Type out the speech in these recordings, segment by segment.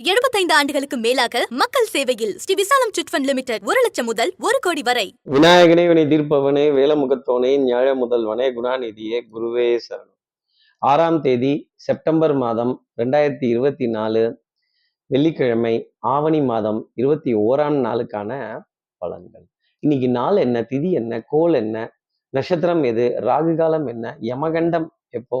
75 ஆண்டுகளுக்கு மேலாக மக்கள் சேவையில் ஸ்ரீ விசாலம் சிட்ஃபண்ட் லிமிடெட் ஒரு லட்சம் முதல் ஒரு கோடி வரை. விநாயகனே வினை தீர்ப்பவனே வேலமுகத்தோனே ஞாழ முதல்வனே குணாநிதியே குருவே சரணம். ஆறாம் தேதி செப்டம்பர் மாதம் ரெண்டாயிரத்தி இருபத்தி நாலு வெள்ளிக்கிழமை ஆவணி மாதம் இருபத்தி ஓராம் நாளுக்கான பலன்கள். இன்னைக்கு நாள் என்ன திதி என்ன கோல் என்ன நட்சத்திரம் எது ராகு காலம் என்ன யமகண்டம் எப்போ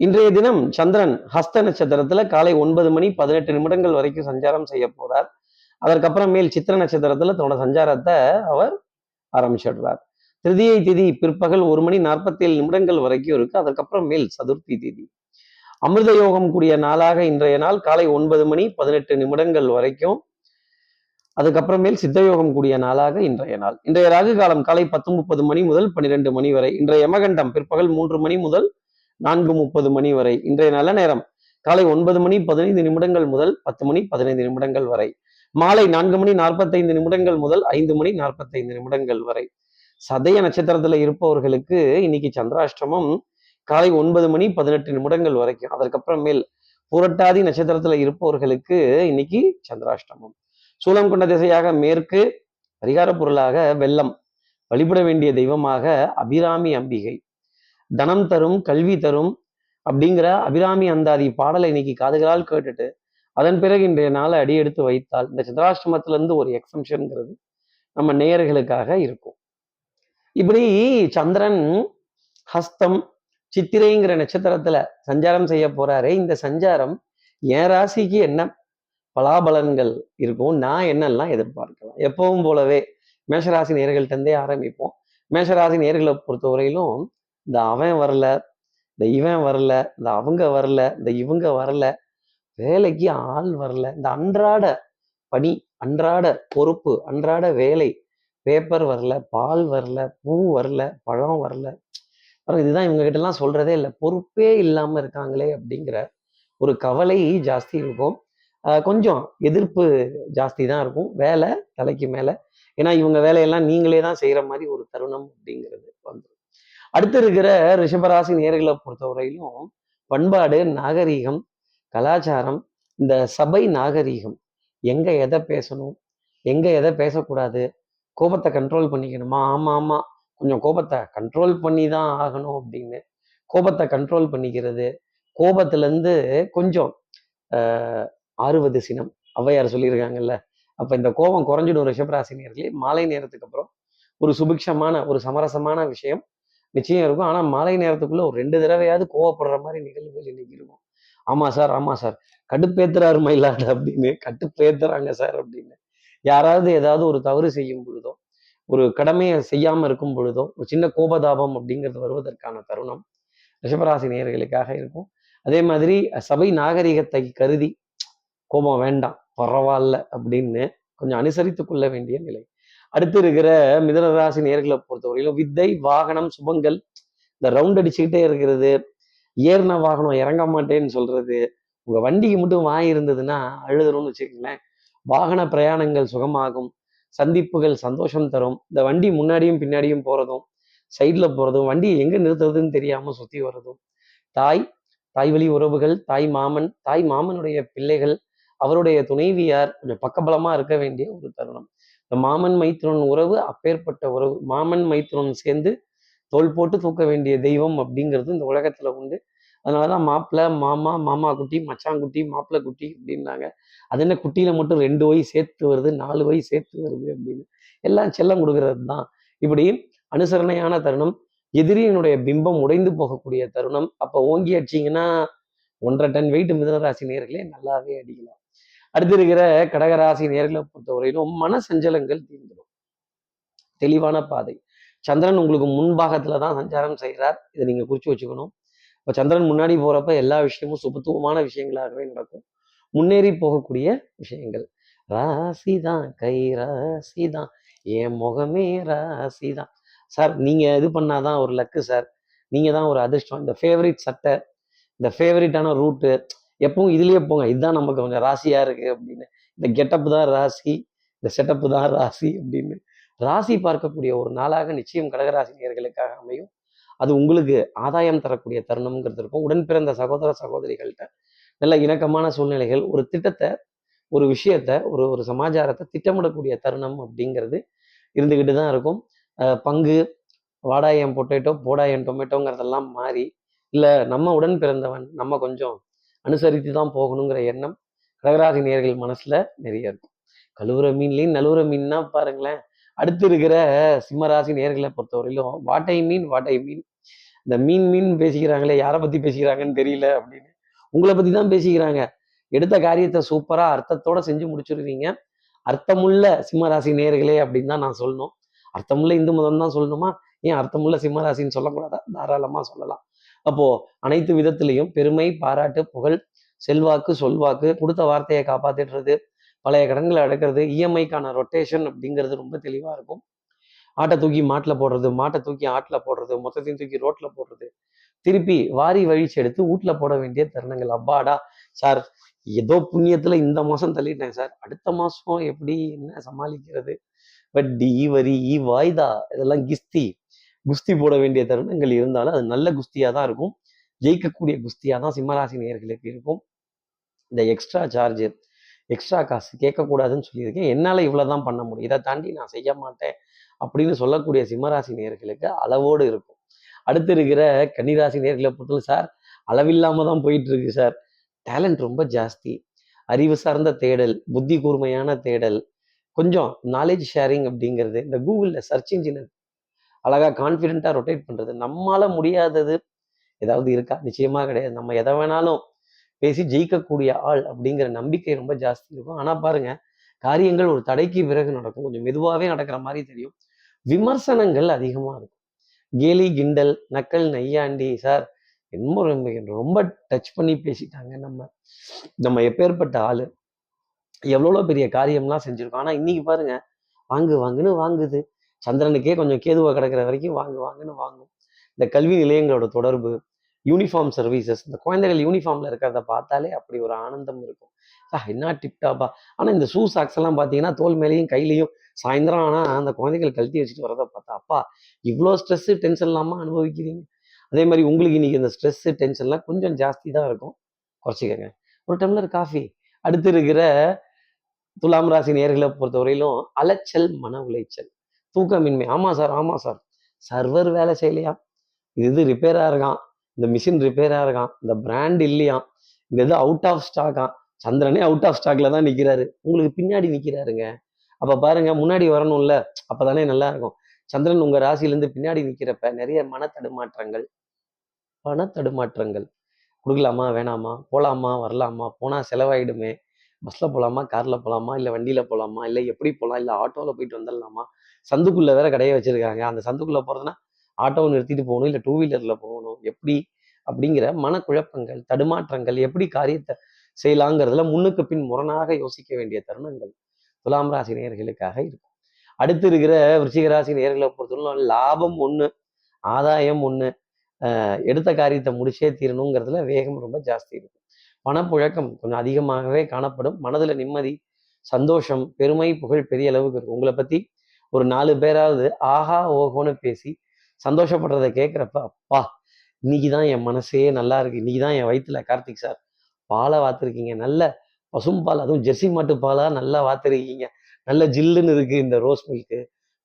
இன்றைய தினம் சந்திரன் ஹஸ்த நட்சத்திரத்துல காலை ஒன்பது மணி பதினெட்டு நிமிடங்கள் வரைக்கும் சஞ்சாரம் செய்ய போறார். அதற்கப்புறமேல் சித்திர நட்சத்திரத்துல தன்னோட சஞ்சாரத்தை அவர் ஆரம்பிச்சிடுறார். திருதியை திதி பிற்பகல் ஒரு மணி நாற்பத்தி ஏழு நிமிடங்கள் வரைக்கும் இருக்கு. அதற்கப்புறம் மேல் சதுர்த்தி திதி. அமிர்த யோகம் கூடிய நாளாக இன்றைய நாள் காலை ஒன்பது மணி பதினெட்டு நிமிடங்கள் வரைக்கும். அதுக்கப்புறமேல் சித்தயோகம் கூடிய நாளாக இன்றைய நாள். இன்றைய ராகு காலம் காலை பத்து முப்பது மணி முதல் பன்னிரெண்டு மணி வரை. இன்றைய யமகண்டம் பிற்பகல் மூன்று மணி முதல் நான்கு முப்பது மணி வரை. இன்றைய நல்ல நேரம். காலை ஒன்பது மணி பதினைந்து நிமிடங்கள் முதல் பத்து மணி பதினைந்து நிமிடங்கள் வரை. மாலை நான்கு மணி நாற்பத்தைந்து நிமிடங்கள் முதல் ஐந்து மணி நாற்பத்தைந்து நிமிடங்கள் வரை. சதய நட்சத்திரத்துல இருப்பவர்களுக்கு இன்னைக்கு சந்திராஷ்டமம் காலை ஒன்பது மணி பதினெட்டு நிமிடங்கள் வரைக்கும். அதற்கப்புறமேல் புரட்டாதி நட்சத்திரத்துல இருப்பவர்களுக்கு இன்னைக்கு சந்திராஷ்டமம். சூலம் கொண்ட திசையாக மேற்கு பரிகார பொருளாக வெள்ளம். வழிபட வேண்டிய தெய்வமாக அபிராமி அம்பிகை. தனம் தரும் கல்வி தரும் அப்படிங்கிற அபிராமி அந்தாதி பாடலை இன்னைக்கு காதுகளால் கேட்டுட்டு அதன் பிறகு இன்றைய நாளை அடி எடுத்து வைத்தால் இந்த சந்திராஷ்டமத்திலேருந்து ஒரு எக்ஸம்ஷனுங்கிறது நம்ம நேயர்களுக்காக இருக்கும். இப்படி சந்திரன் ஹஸ்தம் சித்திரைங்கிற நட்சத்திரத்துல சஞ்சாரம் செய்ய போறாரு இந்த சஞ்சாரம் என் ராசிக்கு என்ன பலாபலன்கள் இருக்கும் நான் என்னெல்லாம் எதிர்பார்க்கலாம்? எப்பவும் போலவே மேஷராசி நேர்கள்ட்டே ஆரம்பிப்போம். மேஷராசி நேர்களை பொறுத்தவரையிலும் இந்த அவன் வரல இந்த இவன் வரல இந்த அவங்க வரல இந்த இவங்க வரல வேலைக்கு ஆள் வரல. இந்த அன்றாட பணி அன்றாட பொறுப்பு அன்றாட வேலை பேப்பர் வரல பால் வரல பூ வரல பழம் வரல. அப்புறம் இதுதான் இவங்க கிட்ட எல்லாம் சொல்றதே இல்லை. பொறுப்பே இல்லாம இருக்காங்களே அப்படிங்கிற ஒரு கவலை ஜாஸ்தி இருக்கும். கொஞ்சம் எதிர்ப்பு ஜாஸ்தி தான் இருக்கும். வேலை தலைக்கு மேல. ஏன்னா இவங்க வேலையெல்லாம் நீங்களே தான் செய்யற மாதிரி ஒரு தருணம் அப்படிங்கிறது வந்துடும் அடுத்து இருக்கிற ரிஷபராசி நேர்களை பொறுத்தவரையிலும் பண்பாடு நாகரீகம் கலாச்சாரம் இந்த சபை நாகரீகம் எங்க எதை பேசணும் எங்க எதை பேசக்கூடாது கோபத்தை கண்ட்ரோல் பண்ணிக்கணுமா? ஆமா ஆமா. கொஞ்சம் கோபத்தை கண்ட்ரோல் பண்ணி தான் ஆகணும் அப்படின்னு கோபத்தை கண்ட்ரோல் பண்ணிக்கிறது. கோபத்துல இருந்து கொஞ்சம் ஆஹ் ஆறுவது சினம். ஔவையார் சொல்லியிருக்காங்கல்ல. அப்ப இந்த கோபம் குறைஞ்சிடும் ரிஷபராசி நேர்களே. மாலை நேரத்துக்கு அப்புறம் ஒரு சுபிக்ஷமான ஒரு சமரசமான விஷயம். நிச்சயம் இருக்கும். ஆனால் மாலை நேரத்துக்குள்ள ஒரு ரெண்டு தடவையாவது கோவப்படுற மாதிரி நிகழ்வுகள் இன்னைக்கு இருக்கும். ஆமா சார் ஆமா சார். கடுப்பேத்துறாரு மயிலாடு அப்படின்னு. கட்டுப்பேத்துறாங்க சார் அப்படின்னு. யாராவது ஏதாவது ஒரு தவறு செய்யும் பொழுதோ ஒரு கடமையை செய்யாம இருக்கும் பொழுதோ ஒரு சின்ன கோபதாபம் அப்படிங்கிறது வருவதற்கான தருணம் ரிஷபராசி நேர்களுக்காக இருக்கும். அதே மாதிரி சபை நாகரிகத்தை கருதி கோபம் வேண்டாம் பரவாயில்ல அப்படின்னு கொஞ்சம் அனுசரித்து கொள்ள வேண்டிய நிலை. அடுத்து இருக்கிற மிதனராசி நேர்களை பொறுத்தவரையிலும் வித்தை வாகனம் சுபங்கள் இந்த ரவுண்ட் அடிச்சுக்கிட்டே இருக்கிறது. ஏறின வாகனம் இறங்க மாட்டேன்னு சொல்றது. உங்க வண்டிக்கு மட்டும் வாய் இருந்ததுன்னா அழுதுறோம்னு வச்சுக்கோங்களேன். வாகன பிரயாணங்கள் சுகமாகும். சந்திப்புகள் சந்தோஷம் தரும். இந்த வண்டி முன்னாடியும் பின்னாடியும் போறதும் சைட்ல போறதும் வண்டி எங்க நிறுத்துறதுன்னு தெரியாம சுத்தி வர்றதும். தாய் தாய் வழி உறவுகள் தாய் மாமன் தாய் மாமனுடைய பிள்ளைகள் அவருடைய துணைவியார் கொஞ்சம் பக்கபலமா இருக்க வேண்டிய ஒரு தருணம். இந்த மாமன் மைத்ரன் உறவு அப்பேற்பட்ட உறவு. மாமன் மைத்ரன் சேர்ந்து தோல் போட்டு தூக்க வேண்டிய தெய்வம் அப்படிங்கிறது இந்த உலகத்துல உண்டு. அதனாலதான் மாப்பிள்ளை மாமா மாமா குட்டி மச்சான் குட்டி மாப்பிள்ளை குட்டி அப்படின்னாங்க. அது என்ன குட்டியில மட்டும் ரெண்டு வை சேர்த்து வருது நாலு வை சேர்த்து வருது அப்படின்னு. எல்லாம் செல்லம் கொடுக்கறது தான் இப்படி அனுசரணையான தருணம் எதிரியினுடைய பிம்பம் உடைந்து போகக்கூடிய தருணம். அப்போ ஓங்கி அடிச்சிங்கன்னா ஒன்றரை டன் வெயிட் மிதனராசி நேர்களே நல்லாவே அடிக்கலாம். அடுத்து இருக்கிற கடகராசி நேர்களை பொறுத்தவரையிலும் மன சஞ்சலங்கள் தீர்ந்துடும். தெளிவான பாதை. சந்திரன் உங்களுக்கு முன்பாகத்துல தான் சஞ்சாரம் செய்கிறார் இதை நீங்க குறிச்சு வச்சுக்கணும். இப்போ சந்திரன் முன்னாடி போறப்ப எல்லா விஷயமும் சுபத்துவமான விஷயங்களாகவே நடக்கும். முன்னேறி போகக்கூடிய விஷயங்கள். ராசிதான் கை ராசிதான். என் முகமே ராசிதான். சார் நீங்க இது பண்ணாதான் ஒரு லக்கு சார். நீங்க தான் ஒரு அதிர்ஷ்டம். இந்த ஃபேவரட் சட்டை இந்த ஃபேவரட்டான ரூட்டு எப்பவும் இதுலேயே போங்க. இதுதான் நமக்கு கொஞ்சம் ராசியாக இருக்கு அப்படின்னு. இந்த கெட்டப்பு தான் ராசி இந்த செட்டப்பு தான் ராசி அப்படின்னு. ராசி பார்க்கக்கூடிய ஒரு நாளாக நிச்சயம் கடகராசி நேர்களுக்காக அமையும். அது உங்களுக்கு ஆதாயம் தரக்கூடிய தருணம்ங்கிறது இருக்கும். உடன் பிறந்த சகோதர சகோதரிகள்கிட்ட நல்ல இணக்கமான சூழ்நிலைகள் ஒரு திட்டத்தை ஒரு விஷயத்த ஒரு ஒரு சமாச்சாரத்தை திட்டமிடக்கூடிய தருணம் அப்படிங்கிறது இருந்துக்கிட்டு தான் இருக்கும். பங்கு வாடாயம் பொட்டேட்டோ போடாயம் டொமேட்டோங்கிறதெல்லாம் மாறி இல்லை நம்ம உடன் பிறந்தவன் நம்ம கொஞ்சம் அனுசரித்து தான் போகணுங்கிற எண்ணம் கடகராசி நேர்கள் மனசுல நிறைய இருக்கும். கழுவுற மீன்லையும் நழுவுற மீன்னா பாருங்களேன் அடுத்து இருக்கிற சிம்மராசி நேர்களை பொறுத்தவரையிலும் வாட்டை மீன் வாட்டை மீன். இந்த மீன் மீன் பேசிக்கிறாங்களே யாரை பத்தி பேசிக்கிறாங்கன்னு தெரியல அப்படின்னு உங்களை பத்தி தான் பேசிக்கிறாங்க. எடுத்த காரியத்தை சூப்பரா அர்த்தத்தோட செஞ்சு முடிச்சிருவீங்க அர்த்தமுள்ள சிம்மராசி நேர்களே அப்படின்னு தான் நான் சொல்லணும். அர்த்தமுள்ள இந்து மதம் தான் சொல்லணுமா? ஏன் அர்த்தமுள்ள சிம்மராசின்னு சொல்லக்கூடாதா? தாராளமா சொல்லலாம். அப்போ அனைத்து விதத்திலையும் பெருமை பாராட்டு புகழ் செல்வாக்கு சொல்வாக்கு கொடுத்த வார்த்தையை காப்பாத்திடுறது பழைய கடன்களை அடக்கிறது இஎம்ஐக்கான ரொட்டேஷன் அப்படிங்கிறது ரொம்ப தெளிவா இருக்கும். ஆட்டை தூக்கி மாட்டில் போடுறது மாட்டை தூக்கி ஆட்டில் போடுறது மொத்தத்தையும் தூக்கி ரோட்டில் போடுறது. திருப்பி வாரி வழிச்சு எடுத்து வீட்டில் போட வேண்டிய தருணங்கள். அப்பாடா சார் ஏதோ புண்ணியத்தில் இந்த மாதம் தள்ளிட்டேன் சார். அடுத்த மாதம் எப்படி என்ன சமாளிக்கிறது? வட்டி வரி வாய்தா இதெல்லாம் கிஸ்தி. குஸ்தி போட வேண்டிய தருணங்கள் இருந்தாலும் அது நல்ல குஸ்தியாக தான் இருக்கும். ஜெயிக்கக்கூடிய குஸ்தியாக தான் சிம்மராசி நேயர்களுக்கு இருக்கும். இந்த எக்ஸ்ட்ரா சார்ஜ் எக்ஸ்ட்ரா காசு கேட்கக்கூடாதுன்னு சொல்லியிருக்கேன். என்னால் இவ்வளோ தான் பண்ண முடியும். இதை தாண்டி நான் செய்ய மாட்டேன் அப்படின்னு சொல்லக்கூடிய சிம்மராசி நேயர்களுக்கு அளவோடு இருக்கும். அடுத்து இருக்கிற கன்னிராசி நேர்களை பொறுத்தவரை சார் அளவில்லாமல் தான் போயிட்டு இருக்கு சார். டேலண்ட் ரொம்ப ஜாஸ்தி. அறிவு சார்ந்த தேடல் புத்தி கூர்மையான தேடல் கொஞ்சம் நாலேஜ் ஷேரிங் அப்படிங்கிறது. இந்த கூகுளில் சர்ச் இன்ஜினை அழகா கான்ஃபிடென்ட்டாக ரொட்டேட் பண்ணுறது நம்மளால முடியாதது ஏதாவது இருக்கா? நிச்சயமா கிடையாது. நம்ம எதை வேணாலும் பேசி ஜெயிக்கக்கூடிய ஆள் அப்படிங்கிற நம்பிக்கை ரொம்ப ஜாஸ்தி இருக்கும். ஆனா பாருங்க காரியங்கள் ஒரு தடைக்கு பிறகு நடக்கும். கொஞ்சம் மெதுவாகவே நடக்கிற மாதிரி தெரியும். விமர்சனங்கள் அதிகமாக இருக்கும். கேலி கிண்டல் நக்கல் நையாண்டி சார் என்னமோ ரொம்ப ரொம்ப டச் பண்ணி பேசிட்டாங்க நம்ம. நம்ம எப்பேற்பட்ட ஆள். எவ்வளோ பெரிய காரியம்லாம் செஞ்சுருக்கோம். ஆனால் இன்னைக்கு பாருங்க வாங்கு வாங்குன்னு வாங்குது. சந்திரனுக்கே கொஞ்சம் கேதுவாக கிடக்கிற வரைக்கும் வாங்கு வாங்குன்னு வாங்கும். இந்த கல்வி நிலையங்களோட தொடர்பு யூனிஃபார்ம் சர்வீசஸ் இந்த குழந்தைகள் யூனிஃபார்ம்ல இருக்கிறத பார்த்தாலே அப்படி ஒரு ஆனந்தம் இருக்கும். என்ன டிப்டாப்பா ஆனால் இந்த ஷூ சாக்ஸ் எல்லாம் பார்த்தீங்கன்னா தோல் மேலேயும் கையிலையும் சாயந்தரம் ஆனால் அந்த குழந்தைகள் கழட்டி வச்சுட்டு வரதை பார்த்தா அப்பா இவ்வளோ ஸ்ட்ரெஸ்ஸு டென்ஷன் இல்லாமல் அனுபவிக்கிறீங்க. அதே மாதிரி உங்களுக்கு இன்னைக்கு இந்த ஸ்ட்ரெஸ்ஸு டென்ஷன்லாம் கொஞ்சம் ஜாஸ்தி தான் இருக்கும். குறைச்சிக்கங்க. ஒரு டம்ளர் காஃபி அடுத்து இருக்கிற துலாம் ராசி நேர்களை பொறுத்தவரையிலும் அலைச்சல் மன உளைச்சல். தூக்கமின்மை. ஆமாம் சார் ஆமாம் சார். சர்வர் வேலை செய்யலையா? இது இது ரிப்பேராக இருக்கான். இந்த மிஷின் ரிப்பேராக இருக்கான். இந்த பிராண்ட் இல்லையா? இந்த இது அவுட் ஆஃப் ஸ்டாக்கா சந்திரனே அவுட் ஆஃப் ஸ்டாக்ல தான் நிற்கிறாரு உங்களுக்கு பின்னாடி நிற்கிறாருங்க அப்போ பாருங்க முன்னாடி வரணும்ல. அப்பதானே நல்லா இருக்கும். சந்திரன் உங்கள் ராசியிலேருந்து பின்னாடி நிற்கிறப்ப நிறைய மன தடுமாற்றங்கள். பண தடுமாற்றங்கள். கொடுக்கலாமா? வேணாமா? போகலாமா வரலாமா? போனால் செலவாயிடுமே. பஸ்ஸில் போகலாமா காரில் போகலாமா இல்லை வண்டியில் போகலாமா இல்லை எப்படி போகலாம் இல்லை ஆட்டோவில் போயிட்டு வந்துடலாமா? சந்துக்குள்ளே வேற கடையை வச்சுருக்காங்க. அந்த சந்துக்குள்ளே போகிறதுனா ஆட்டோவை நிறுத்திட்டு போகணும் இல்லை டூ வீலரில் போகணும். எப்படி? அப்படிங்கிற மனக்குழப்பங்கள் தடுமாற்றங்கள் எப்படி காரியத்தை செய்யலாங்கிறதுல முன்னுக்கு பின் முரணாக யோசிக்க வேண்டிய தருணங்கள் துலாம் ராசி நேர்களுக்காக இருக்கும். அடுத்து இருக்கிற விருச்சிகராசி நேர்களை பொறுத்தவரை லாபம் ஒன்று ஆதாயம் ஒன்று எடுத்த காரியத்தை முடிச்சே தீரணுங்கிறதுல வேகம் ரொம்ப ஜாஸ்தி இருக்கும். பணப்புழக்கம் கொஞ்சம் அதிகமாகவே காணப்படும். மனதில் நிம்மதி சந்தோஷம் பெருமை புகழ் பெரிய அளவுக்கு இருக்கும். உங்களை பற்றி ஒரு நாலு பேராவது ஆஹா ஓஹோன்னு பேசி சந்தோஷப்படுறதை கேட்குறப்ப அப்பா இன்னைக்கு தான் என் மனசே நல்லா இருக்கு. இன்னைக்கு தான் என் வயிற்றுல கார்த்திக் சார் பாலை வாத்துருக்கீங்க. நல்ல பசும்பால் அதுவும் ஜெர்சி மாட்டு பாலாக நல்லா வாத்துருக்கீங்க. நல்ல ஜில்லுன்னு இருக்குது இந்த ரோஸ் மில்க்கு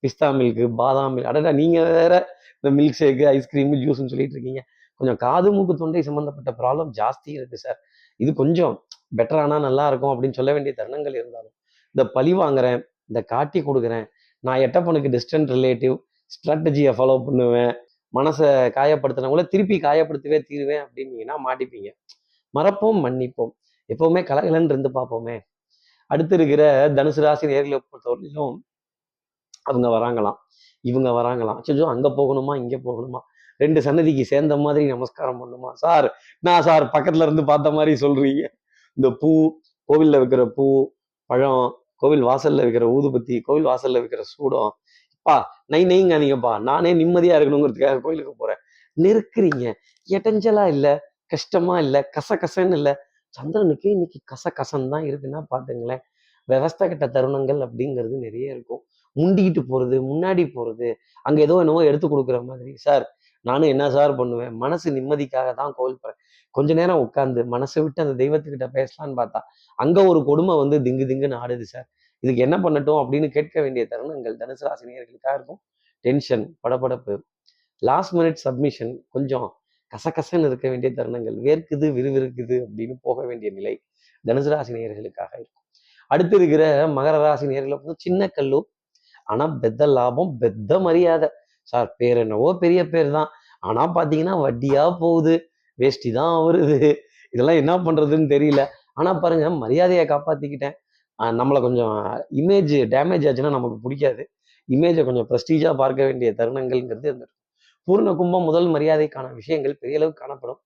பிஸ்தா மில்க்கு பாதாம் மில்க். அடடா நீங்கள் வேற இந்த மில்க் ஷேக்கு ஐஸ்கிரீமு ஜூஸ்ன்னு சொல்லிட்டு இருக்கீங்க. கொஞ்சம் காது மூக்கு தொண்டை சம்பந்தப்பட்ட ப்ராப்ளம் ஜாஸ்தி இருக்கு சார் இது கொஞ்சம் பெட்டர் ஆனால் நல்லா இருக்கும் அப்படின்னு சொல்ல வேண்டிய தருணங்கள் இருந்தாலும். இந்த பழி வாங்குறேன் இந்த காட்டி கொடுக்குறேன் நான் எட்டப்பனுக்கு டிஸ்டன்ட் ரிலேட்டிவ் ஸ்ட்ராட்டஜியை ஃபாலோ பண்ணுவேன் மனசை காயப்படுத்தினவங்கள திருப்பி காயப்படுத்தவே தீருவேன் அப்படின்னீங்கன்னா மாட்டிப்பீங்க? மறப்போம் மன்னிப்போம். எப்பவுமே கலகலன்னு இருந்து பார்ப்போமே. அடுத்து இருக்கிற தனுசு ராசி நேர்களை பொறுத்தவரையிலும் அவங்க வராங்களாம். இவங்க வராங்களாம். சோ அங்கே போகணுமா இங்கே போகணுமா? ரெண்டு சன்னதிக்கு சேர்ந்த மாதிரி நமஸ்காரம் பண்ணுமா? சார் நான் சார் பக்கத்துல இருந்து பார்த்த மாதிரி சொல்றீங்க. இந்த பூ கோவில்ல வைக்கிற பூ பழம் கோவில் வாசல்ல வைக்கிற ஊதுபத்தி கோவில் வாசல்ல வைக்கிற சூடம். பா நை நெய்ங்காதீங்கப்பா நானே நிம்மதியா இருக்கணுங்கிறதுக்காக கோயிலுக்கு போறேன். நெருக்கிறீங்க. எட்டஞ்சலா இல்ல கஷ்டமா இல்ல கசகசன்னு இல்ல. சந்திரனுக்கு இன்னைக்கு கசகசன்னு தான் இருக்குன்னா பாத்துங்களேன். விவஸ்த கெட்ட தருணங்கள் அப்படிங்கிறது நிறைய இருக்கும். முண்டிக்கிட்டு போறது முன்னாடி போறது அங்க ஏதோ என்னவோ எடுத்து கொடுக்குற மாதிரி. சார் நானும் என்ன சார் பண்ணுவேன்? மனசு நிம்மதிக்காக தான் கோவில் போறேன். கொஞ்ச நேரம் உட்காந்து மனசை விட்டு அந்த தெய்வத்துக்கிட்ட பேசலான்னு பார்த்தா அங்க ஒரு கொடுமை வந்து திங்கு திங்குன்னு ஆடுது சார். இதுக்கு என்ன பண்ணட்டும் அப்படின்னு கேட்க வேண்டிய தருணங்கள் தனுசு ராசினியர்களுக்காக இருக்கும். டென்ஷன் படபடப்பு லாஸ்ட் மினிட் சப்மிஷன் கொஞ்சம் கசகசன்னு இருக்க வேண்டிய தருணங்கள். வேர்க்குது விறுவிறுக்குது அப்படின்னு போக வேண்டிய நிலை தனுசு ராசி நேயர்களுக்காக இருக்கும். அடுத்து இருக்கிற மகர ராசி நேயர்களை சின்ன கல்லு. ஆனால் பெத்த லாபம் பெத்த மரியாதை. சார் பேர் என்னவோ பெரிய பேர் தான். ஆனா பார்த்தீங்கன்னா வட்டியா போகுது. வேஷ்டி தான் வருது இதெல்லாம் என்ன பண்றதுன்னு தெரியல. ஆனா பாருங்க மரியாதையை காப்பாத்திக்கிட்டேன். நம்மளை கொஞ்சம் இமேஜ் டேமேஜ் ஆச்சுன்னா நமக்கு பிடிக்காது. இமேஜை கொஞ்சம் ப்ரெஸ்டீஜாக பார்க்க வேண்டிய தருணங்கள்ங்கிறது இருந்திருக்கும் பூர்ண கும்பம் முதல் மரியாதைக்கான விஷயங்கள் பெரிய அளவுக்கு காணப்படும்.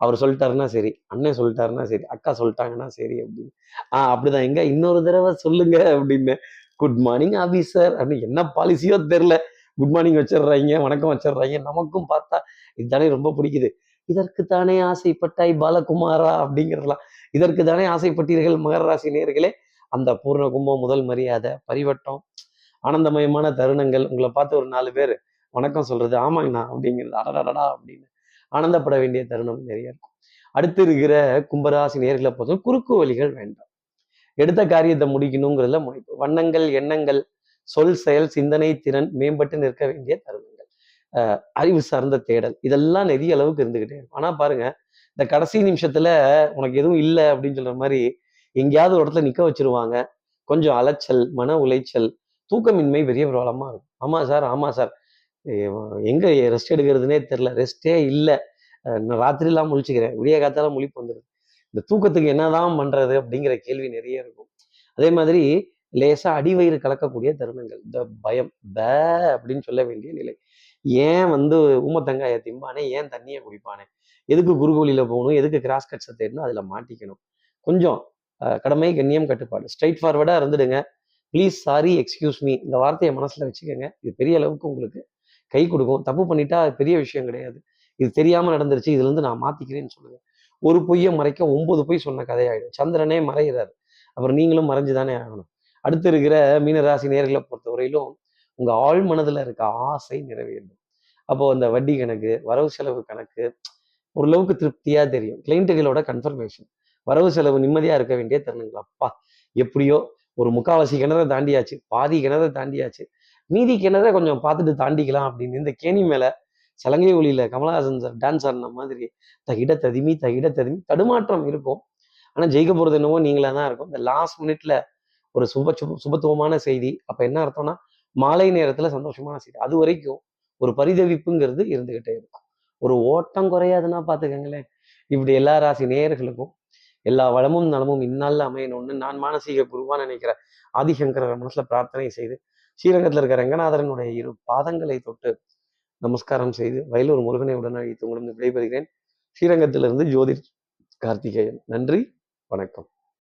அவர் சொல்லிட்டாருன்னா சரி அண்ணன் சொல்லிட்டாருன்னா சரி அக்கா சொல்லிட்டாங்கன்னா சரி அப்படின்னு. ஆஹ் அப்படிதான். எங்க இன்னொரு தடவை சொல்லுங்க அப்படின்னு. குட் மார்னிங் ஆபீசர் அப்படின்னு என்ன பாலிசியோ தெரில குட் மார்னிங் வச்சிடுறாங்க வணக்கம் வச்சிடுறாங்க. நமக்கும் பார்த்தா இதுதானே ரொம்ப பிடிக்குது. இதற்கு தானே ஆசைப்பட்டாய் பாலகுமாரா அப்படிங்கிறதுலாம். இதற்கு தானே ஆசைப்பட்டீர்கள் மகர ராசி நேர்களே. அந்த பூர்ண கும்பம் முதல் மரியாதை பரிவட்டம் ஆனந்தமயமான தருணங்கள் உங்களை பார்த்து ஒரு நாலு பேர் வணக்கம் சொல்றது ஆமாங்கண்ணா அப்படிங்கிறது அடடடா அப்படின்னு ஆனந்தப்பட வேண்டிய தருணம் நிறைய இருக்கும். அடுத்து இருக்கிற கும்பராசி நேர்களை பொறுத்த குறுக்கு வழிகள் வேண்டாம். எடுத்த காரியத்தை முடிக்கணுங்கிறதுல முடிப்பு வண்ணங்கள் எண்ணங்கள் சொல் செயல் சிந்தனை திறன் மேம்பட்டு நிற்க வேண்டிய தருணங்கள். அறிவு சார்ந்த தேடல். இதெல்லாம் நிறைய அளவுக்கு இருந்துகிட்டே இருக்கும். ஆனா பாருங்க இந்த கடைசி நிமிஷத்துல உனக்கு எதுவும் இல்லை அப்படின்னு சொல்ற மாதிரி எங்கேயாவது ஒரு இடத்துல நிக்க வச்சிருவாங்க. கொஞ்சம் அலைச்சல் மன உளைச்சல் தூக்கமின்மை பெரிய பிரபலமா இருக்கும். ஆமா சார் ஆமா சார். எங்க ரெஸ்ட் எடுக்கிறதுனே தெரில ரெஸ்டே இல்லை. நான் ராத்திரிலாம் முழிச்சுக்கிறேன். விடிய காத்தால முழிப்பு வந்துடுது இந்த தூக்கத்துக்கு என்னதான் பண்றது அப்படிங்கிற கேள்வி நிறைய இருக்கும். அதே மாதிரி லேசாக அடிவயிறு கலக்கக்கூடிய தருணங்கள். இந்த பயம் ப அப்படின்னு சொல்ல வேண்டிய நிலை. ஏன் வந்து ஊமத்தங்காய திம்பானே? ஏன் தண்ணியை குடிப்பானே? எதுக்கு குறுகோலியில போகணும்? எதுக்கு கிராஸ் கட்ஸை தேடணும்? அதில் மாட்டிக்கணும். கொஞ்சம் கடமை கண்ணியம் கட்டுப்பாடு. ஸ்ட்ரைட் ஃபார்வர்டாக இருந்துடுங்க. ப்ளீஸ் சாரி எக்ஸ்கியூஸ் மீ இந்த வார்த்தையை மனசில் வச்சுக்கோங்க. இது பெரிய அளவுக்கு உங்களுக்கு கை கொடுக்கும். தப்பு பண்ணிட்டா அது பெரிய விஷயம் கிடையாது. இது தெரியாமல் நடந்துருச்சு. இதுலேருந்து நான் மாத்திக்கிறேன்னு சொல்லுங்கள் ஒரு பொய்யை மறைக்க ஒன்பது பொய் சொன்ன கதையாயிடும். சந்திரனே மறைகிறாரு. அப்புறம் நீங்களும் மறைஞ்சு தானே ஆகணும். அடுத்து இருக்கிற மீனராசி நேர்களை பொறுத்தவரையிலும் உங்க ஆழ் மனதுல இருக்க ஆசை நிறைவேறும். அப்போ அந்த வட்டி கணக்கு வரவு செலவு கணக்கு ஓரளவுக்கு திருப்தியா தெரியும். கிளைண்ட்டுகளோட கன்ஃபர்மேஷன் வரவு செலவு நிம்மதியா இருக்க வேண்டிய தருணங்கள். அப்பா எப்படியோ ஒரு முக்காவாசி கிணறை தாண்டியாச்சு. பாதி கிணறை தாண்டியாச்சு. மீதி கிணறை கொஞ்சம் பார்த்துட்டு தாண்டிக்கலாம் அப்படின்னு இந்த கேணி மேல சலங்கை ஒளியில கமலஹாசன் சார் டான்ஸ் ஆடின மாதிரி தகிட ததிமி தகிட ததிமி தடுமாற்றம் இருக்கும். ஆனால் ஜெயிக்க போகிறது என்னவோ நீங்களா தான் இருக்கும். இந்த லாஸ்ட் மினிட்ல ஒரு சுப சுபத்துவமான செய்தி. அப்போ என்ன அர்த்தம்னா மாலை நேரத்தில் சந்தோஷமான செய்தி. அது வரைக்கும் ஒரு பரிதவிப்புங்கிறது இருந்துகிட்டே இருக்கும். ஒரு ஓட்டம் குறையாதுன்னா பார்த்துக்கங்களேன் இப்படி எல்லா ராசி நேயர்களுக்கும் எல்லா வளமும் நலமும் இந்நாள்ல அமையணும்னு நான் மானசீக குருவா நினைக்கிற ஆதிசங்கர மனசுல பிரார்த்தனை செய்து ஸ்ரீரங்கத்துல இருக்கிற ரங்கநாதரனுடைய இரு பாதங்களை தொட்டு நமஸ்காரம் செய்து வயலூர் முருகனை உடனழித்து அழைத்து உங்களிடம் விடைபெறுகிறேன். ஸ்ரீரங்கத்திலிருந்து ஜோதிர் கார்த்திகேயன். நன்றி வணக்கம்.